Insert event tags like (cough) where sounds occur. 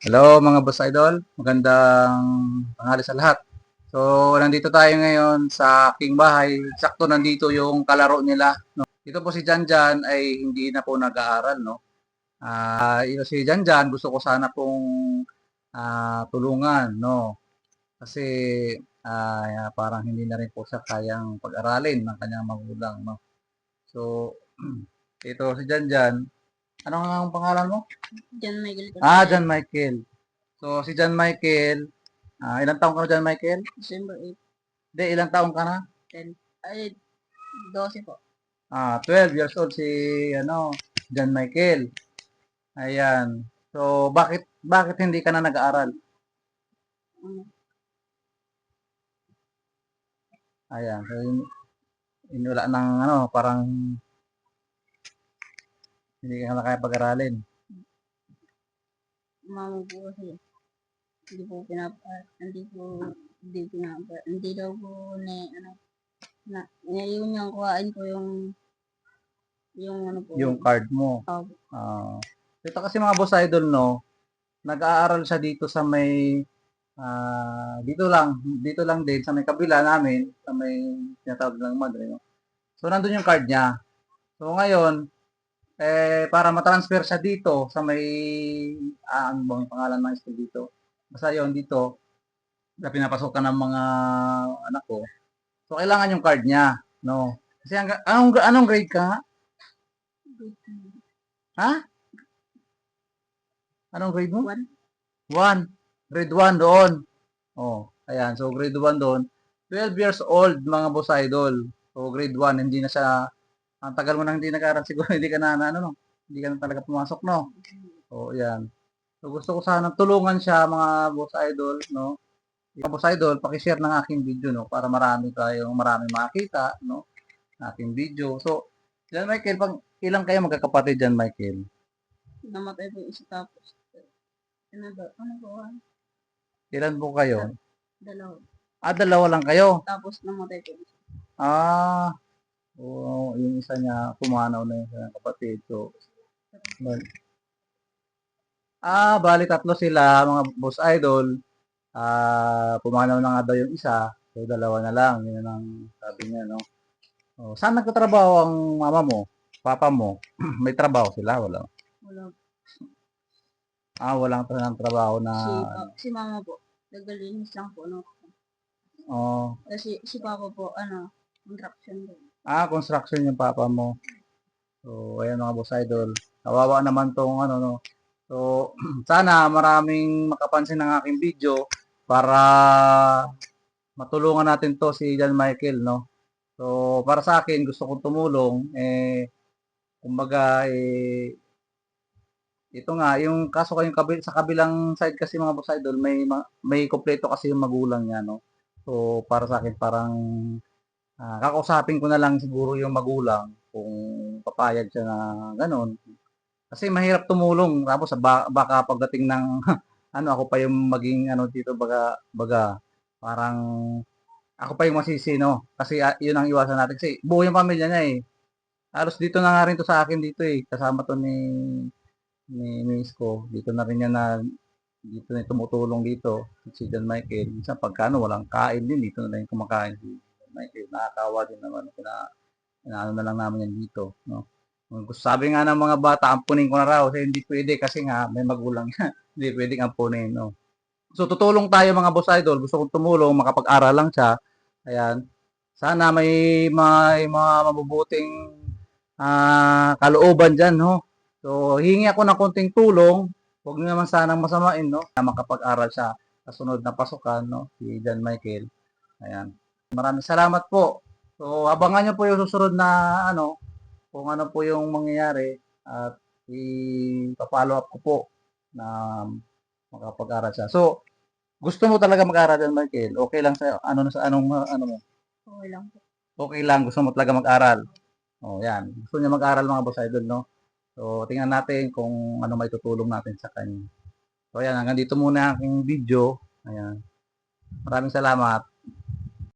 Hello mga boss idol, magandang tanghali sa lahat. So, nandito tayo ngayon sa aking bahay. Sakto nandito yung kalaro nila. No? Dito po si Janjan ay hindi na po nag-aaral. No? Ah, ito si Janjan, gusto ko sana pong ah, tulungan. No? Kasi ah, parang hindi na rin po siya kayang pag-aralin ng kanyang magulang. No? So, (clears throat) ito si Janjan. Ano ang pangalan mo? John Michael Ah, John Michael. So, si John Michael, ah, ilang taong ka na, John Michael? December 8, Hindi, ilang taong ka na? 10, ay, 12 po. Ah, 12 years old si, ano, John Michael. Ayan. So, bakit, bakit hindi ka na nag-aaral? Ano, Ayan. So, yun, wala ng, ano, parang, hindi ka na kaya pag-aralin. mama po kasi, hindi po pinapa, hindi po, hindi pinapa, hindi daw po na, ano, na, ngayon niyang kuhain ko yung, yung ano po. Yung card mo. Oh, Ah, ito kasi mga boss idol, no, nag-aaral siya dito sa may, ah, dito lang, dito lang din, sa may kabila namin, sa may tinatawag ng madre, no. So, nandun yung card niya. So, ngayon, eh, para matransfer siya dito, sa may, ah, ano bang pangalan ng school dito? Basta yun, dito, na pinapasokan ng mga anak ko. So, kailangan yung card niya, no. Kasi, hangga- anong, anong grade ka? Ha? Anong grade mo? One. 1. Grade 1 doon. Oh, ayan. So, grade 1 doon. 12 years old, mga boss idol. So, grade 1, hindi na siya, ang tagal mo nang hindi nag-aaral, (laughs) siguro hindi ka na, ano, no? Hindi ka na talaga pumasok, no? So, ayan. So, gusto ko sana tulungan siya, mga boss idol, no? Mga boss idol, pakishare ng aking video, no? Para marami tayong, marami makita, no? Aking video. So, Jan Michael, pag ilang kayo magkakapatid dyan, Michael? namatay po isa tapos, ano ba, ano po, ah, Ilan po kayo? dalawa. Ah, dalawa lang kayo. Tapos namatay isa. Ah, oo, yung isa niya, pumanaw na yung kanyang kapatid. So, bal- ah, bali tatlo sila, mga boss idol. Ah, pumanaw na nga daw yung isa. So, dalawa na lang. Yun ang sabi niya, no? Oh, saan nagtatrabaho ang mama mo? Papa mo? (clears throat) May trabaho sila? Wala. Wala. Ah, walang talagang trabaho na... Si, pa- si mama po, nagalinis lang po, no? Oh, Kasi si papa po, ano, contraction po. Ah, construction yung papa mo. So, ayan mga boss idol. Kawawa naman tong ano, no. So, (clears throat) sana maraming makapansin ng aking video para matulungan natin to si John Michael, no. So, para sa akin, gusto kong tumulong, eh, kumbaga, eh, ito nga, yung kaso kayong kabil, sa kabilang side kasi mga boss idol, may, ma- may kompleto kasi yung magulang niya, no. So, para sa akin, parang Ah, kakausapin ko na lang siguro yung magulang kung papayag siya na ganun. Kasi mahirap tumulong tapos ba- baka pagdating ng (laughs) ano ako pa yung maging ano dito baga baga parang ako pa yung masisi no kasi ah, yun ang iwasan natin kasi buo yung pamilya niya eh. Halos dito na nga rin to sa akin dito eh kasama to ni ni miss ko dito na rin niya na dito na tumutulong dito si John Michael. Minsan pagkano walang kain din dito na yung kumakain Michael. Nakakawa din naman na inaano na lang namin yan dito, no. Sabi nga ng mga bata, ampunin ko na raw. Kasi hindi pwede kasi nga may magulang yan. (laughs) hindi pwedeng ampunin, no. So tutulong tayo mga boss idol. Gusto kong tumulong, makapag-aral lang siya. Ayan. Sana may may mga mabubuting ah, kalooban diyan, no. So hingi ako ng konting tulong. Huwag naman sanang masamain, no. Na makapag-aral siya sa sunod na pasukan, no. Si John Michael. Ayan. Maraming salamat po. So, abangan nyo po yung susunod na ano, kung ano po yung mangyayari at i-follow up ko po na makapag-aral siya. So, gusto mo talaga mag-aral din, Michael? Okay lang sa ano sa anong ano mo? Okay lang po. Okay lang, gusto mo talaga mag-aral. Oh, yan. Gusto niya mag-aral mga boss idol, no? So, tingnan natin kung ano may tutulong natin sa kanya. So, ayan, hanggang dito muna ang aking video. Ayan. Maraming salamat.